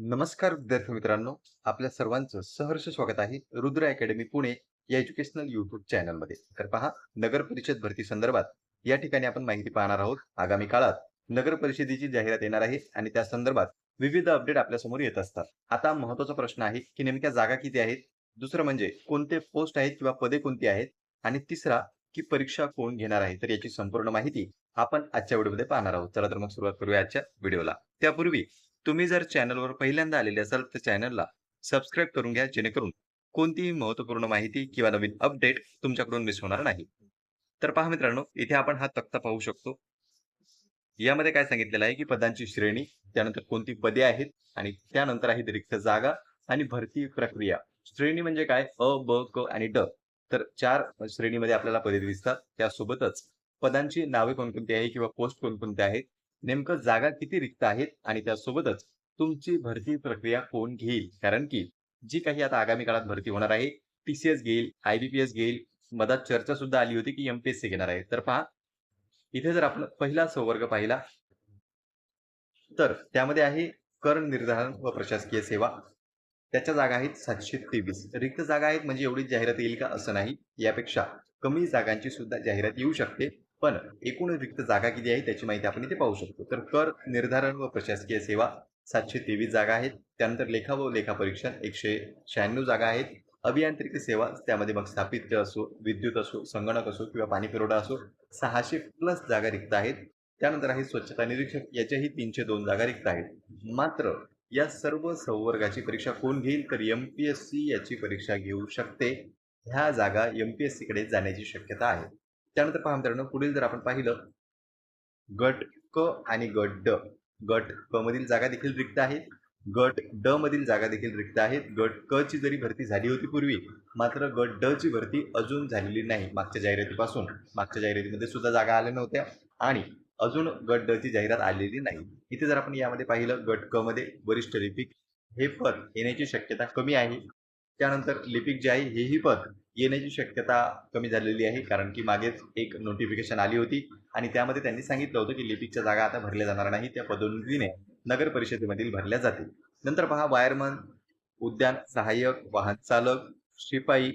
नमस्कार विद्यार्थी मित्रांनो. आपल्या सर्वांचं सहर्ष स्वागत आहे रुद्र अकॅडमी पुणे या एज्युकेशनल युट्यूब चॅनलमध्ये. तर पहा नगर परिषद भरती संदर्भात या ठिकाणी आपण माहिती पाहणार आहोत. आगामी काळात नगर परिषदेची जाहिरात येणार आहे आणि त्या संदर्भात विविध अपडेट आपल्यासमोर येत असतात. आता महत्त्वाचा प्रश्न आहे की नेमक्या जागा किती आहेत? दुसरं म्हणजे कोणते पोस्ट आहेत किंवा पदे कोणती आहेत? आणि तिसरा की परीक्षा कोण घेणार आहे? तर याची संपूर्ण माहिती आपण आजच्या व्हिडिओमध्ये पाहणार आहोत. चला तर मग सुरुवात करूया आजच्या व्हिडिओला. त्यापूर्वी तुम्ही जर चॅनलवर पहिल्यांदा आलेले असाल तर चॅनलला सबस्क्राईब करून घ्या जेणेकरून कोणतीही महत्त्वपूर्ण माहिती किंवा नवीन अपडेट तुमच्याकडून मिस होणार नाही. तर पहा मित्रांनो इथे आपण हा तक्ता पाहू शकतो. यामध्ये काय सांगितलेलं आहे की पदांची श्रेणी त्यानंतर कोणती पदे आहेत आणि त्यानंतर आहेत रिक्त जागा आणि भरती प्रक्रिया. श्रेणी म्हणजे काय? अ ब क आणि ड. तर चार श्रेणीमध्ये आपल्याला पदे दिसतात. त्यासोबतच पदांची नावे कोणकोणती आहे किंवा पोस्ट कोणकोणते आहेत? नेमकं जागा किती रिक्त आहेत आणि त्यासोबतच तुमची भरती प्रक्रिया कोण घेईल? कारण की जी काही आता आगामी काळात भरती होणार आहे टीसीएस घेईल आयबीपीएस घेईल मधात चर्चा सुद्धा आली होती की एमपीएससी घेणार आहे. तर पहा इथे जर आपण पहिला संवर्ग पाहिला तर त्यामध्ये आहे कर निर्धारण व प्रशासकीय सेवा. त्याच्या जागा आहेत सातशे तेवीस. रिक्त जागा आहेत म्हणजे एवढीच जाहिरात येईल का असं नाही यापेक्षा कमी जागांची सुद्धा जाहिरात येऊ शकते. पण एकूण रिक्त जागा किती आहे त्याची माहिती आपण इथे पाहू शकतो. तर कर निर्धारण व प्रशासकीय सेवा सातशे तेवीस जागा आहेत. त्यानंतर लेखा व लेखा परीक्षण एकशे शहाण्णव जागा आहेत. अभियांत्रिकी सेवा त्यामध्ये मग स्थापित्य असो विद्युत असो संगणक असो किंवा पाणी पुरवठा असो सहाशे प्लस जागा रिक्त आहेत. त्यानंतर आहे स्वच्छता निरीक्षक याच्याही तीनशे दोन जागा रिक्त आहेत. मात्र या सर्व संवर्गाची परीक्षा कोण घेईल तर एम पी एस सी याची परीक्षा घेऊ शकते. ह्या जागा एम पी एस सीकडे जाण्याची शक्यता आहे. त्यानंतर पहा मित्रांनो पुढील जर आपण पाहिलं गट क आणि गट ड गट क मधील जागा देखील रिक्त आहेत. गट ड मधील जागा देखील रिक्त आहेत. गट क ची जरी भरती झाली होती पूर्वी मात्र गट ड ची भरती अजून झालेली नाही मागच्या जाहिरातीपासून. मागच्या जाहिरातीमध्ये सुद्धा जागा आल्या नव्हत्या आणि अजून गट ड ची जाहिरात आलेली नाही. इथे जर आपण यामध्ये पाहिलं गट क मध्ये वरिष्ठ लिपिक हे पद येण्याची शक्यता कमी आहे. त्यानंतर लिपिक जे आहे हेही पद येण्याची शक्यता कमी झालेली आहे कारण की मागेच एक नोटिफिकेशन आली होती आणि त्यामध्ये त्यांनी सांगितलं होतं की लिपिकच्या जागा आता भरल्या जाणार नाही त्या पदोन्नतीने नगर परिषदेमधील भरल्या जातील. नंतर पहा वायरमन उद्यान सहाय्यक वाहन चालक शिपाई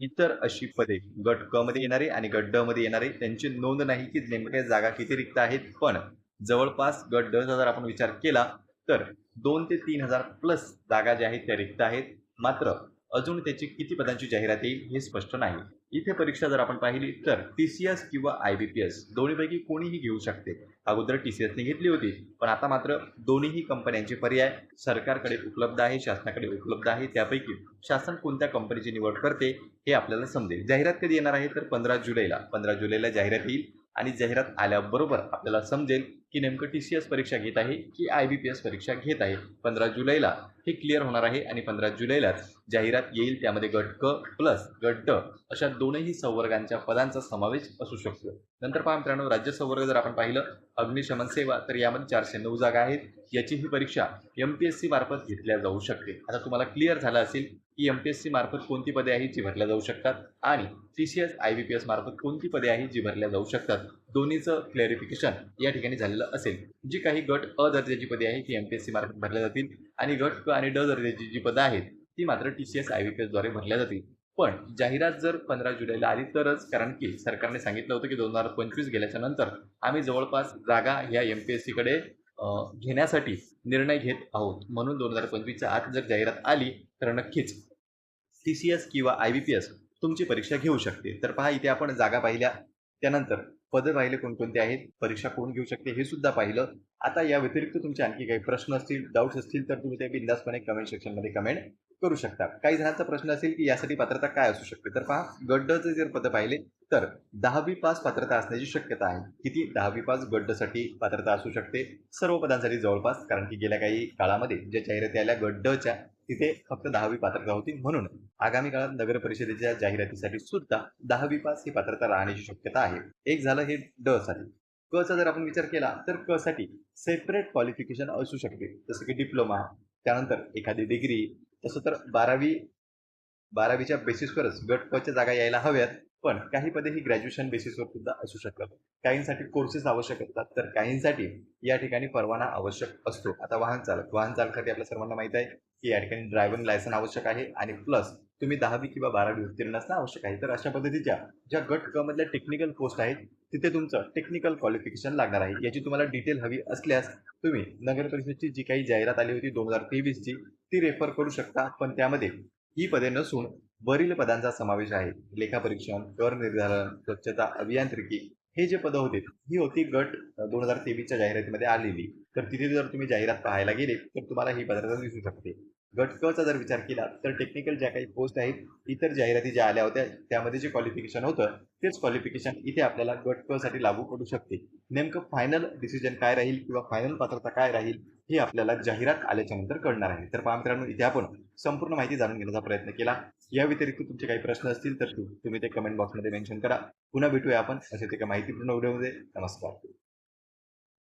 इतर अशी पदे. गट क मध्ये येणारे आणि गट ड मध्ये येणारे त्यांची नोंद नाही की नेमक्या जागा किती रिक्त आहेत. पण जवळपास गट ड चा जर आपण विचार केला तर दोन ते तीन हजार प्लस जागा ज्या आहेत त्या रिक्त आहेत. मात्र अजून त्याची किती पदांची जाहिरात येईल हे स्पष्ट नाही. इथे परीक्षा जर आपण पाहिली तर टी सी एस किंवा आय बी पी एस दोन्हीपैकी कोणीही घेऊ शकते. अगोदर टी सी एसने घेतली होती पण आता मात्र दोन्हीही कंपन्यांचे पर्याय सरकारकडे उपलब्ध आहे शासनाकडे उपलब्ध आहे. त्यापैकी शासन कोणत्या कंपनीची निवड करते हे आपल्याला समजेल. जाहिरात कधी येणार आहे? तर पंधरा जुलैला. पंधरा जुलैला जाहिरात येईल आणि जाहिरात आल्याबरोबर आपल्याला समजेल की नेमकं टी सी एस परीक्षा घेत आहे की आय बी पी एस परीक्षा घेत आहे. पंधरा जुलैला हे क्लिअर होणार आहे आणि पंधरा जुलैलाच जाहिरात येईल त्यामध्ये गट क प्लस गट ड अशा दोनही संवर्गांच्या पदांचा समावेश असू शकतो. नंतर पहा मित्रांनो राज्य संवर्ग जर आपण पाहिलं अग्निशमन सेवा तर यामध्ये चारशे नऊ जागा आहेत. याची ही परीक्षा एम पी एस सी मार्फत घेतल्या जाऊ शकते. आता तुम्हाला क्लिअर झालं असेल की एम पी एस सी मार्फत कोणती पदे आहेत जी भरल्या जाऊ शकतात आणि T C S I B P S मार्फत कोणती पदे आहेत जी भरल्या जाऊ शकतात. दोन्हीचं क्लॅरिफिकेशन या ठिकाणी झालेलं असेल. जी काही गट अ दर्जाची पदे आहेत ती एम पी एस सी मार्फत भरल्या जातील आणि गट क आणि ड दर्जाची जी पदं आहेत ती मात्र T C S I V P एसद्वारे भरल्या जातील. पण जाहिरात जर पंधरा जुलैला आली तरच कारण की सरकारने सांगितलं होतं की दोन हजार पंचवीस गेल्याच्यानंतर आम्ही जवळपास जागा ह्या एम पी एस सीकडे घेण्यासाठी निर्णय घेत आहोत. म्हणून दोन हजार पंचवीसच्या आत जर जाहिरात आली तर नक्कीच टी सी एस किंवा आय बी पी एस तुमची परीक्षा घेऊ शकते. तर पहा इथे आपण जागा पाहिल्या. त्यानंतर पदं पाहिले कोणकोणते आहेत? परीक्षा कोण घेऊ शकते? हे सुद्धा पाहिलं. आता या व्यतिरिक्त तुमचे आणखी काही प्रश्न असतील डाऊट्स असतील तर तुम्ही ते बिंदासपणे कमेंट सेक्शनमध्ये कमेंट करू शकता. काही जणांचा प्रश्न असेल की यासाठी पात्रता काय असू शकते? तर पहा गड्डचे जर पद पाहिले तर दहावी पास पात्रता असण्याची शक्यता आहे. किती? दहावी पास गड्डसाठी पात्रता असू शकते. सर्व पदांसाठी जवळपास कारण की गेल्या काही काळामध्ये ज्या जाहिराती आल्या गड्डच्या तिथे फक्त दहावी पात्रता होती. म्हणून आगामी काळात नगर परिषदेच्या जाहिरातीसाठी सुद्धा दहावी पास ही पात्रता राहण्याची शक्यता आहे. एक झालं हे ड साठी. क चा जर आपण विचार केला तर क साठी सेपरेट क्वालिफिकेशन असू शकते. जसं की डिप्लोमा त्यानंतर एखादी डिग्री तसं तर बारावी बारावीच्या बेसिसवरच गट क जागा यायला हव्यात पण काही पदे ही ग्रॅज्युएशन बेसिसवर सुद्धा असू शकतात. काहींसाठी कोर्सेस आवश्यक असतात तर काहींसाठी या ठिकाणी परवाना आवश्यक असतो. आता वाहन चालक वाहन चालकासाठी आपल्या सर्वांना माहीत आहे की या ठिकाणी ड्रायव्हिंग लायसन आवश्यक आहे आणि प्लस तुम्ही दहावी किंवा बारावी उत्तीर्ण असणं आवश्यक आहे. तर अशा पद्धतीच्या ज्या गट क मधल्या टेक्निकल पोस्ट आहेत तिथे तुमचं टेक्निकल क्वालिफिकेशन लागणार आहे. याची तुम्हाला डिटेल हवी असल्यास तुम्ही नगर परिषदेची जी काही जाहिरात आली होती दोन हजार तेवीसची ती रेफर करू शकता. पण त्यामध्ये ही पदे नसून वरील पदांचा समावेश आहे. लेखापरीक्षण कर निर्धारण स्वच्छता अभियांत्रिकी हे जे पदं होते ही होती गट दोन हजार तेवीसच्या जाहिरातीमध्ये आलेली. तर तिथे जर तुम्ही जाहिरात पाहायला गेले तर तुम्हाला ही पदार्थ दिसू शकते. गट क चा जर विचार केला तर टेक्निकल ज्या काही पोस्ट आहेत इतर जाहिराती ज्या आल्या होत्या त्यामध्ये जे क्वालिफिकेशन होतं तेच क्वालिफिकेशन इथे आपल्याला गट क साठी लागू पडू शकते. नेमकं फायनल डिसिजन काय राहील किंवा फायनल पात्रता काय राहील हे आपल्याला जाहिरात आल्याच्यानंतर कळणार आहे. तर पहा मित्रांनो इथे आपण संपूर्ण माहिती जाणून घेण्याचा प्रयत्न केला. या व्यतिरिक्त तुमचे काही प्रश्न असतील तर तुम्ही ते कमेंट बॉक्समध्ये मेन्शन करा. पुन्हा भेटूया आपण असे ते माहितीपूर्ण व्हिडिओमध्ये नमस्कार.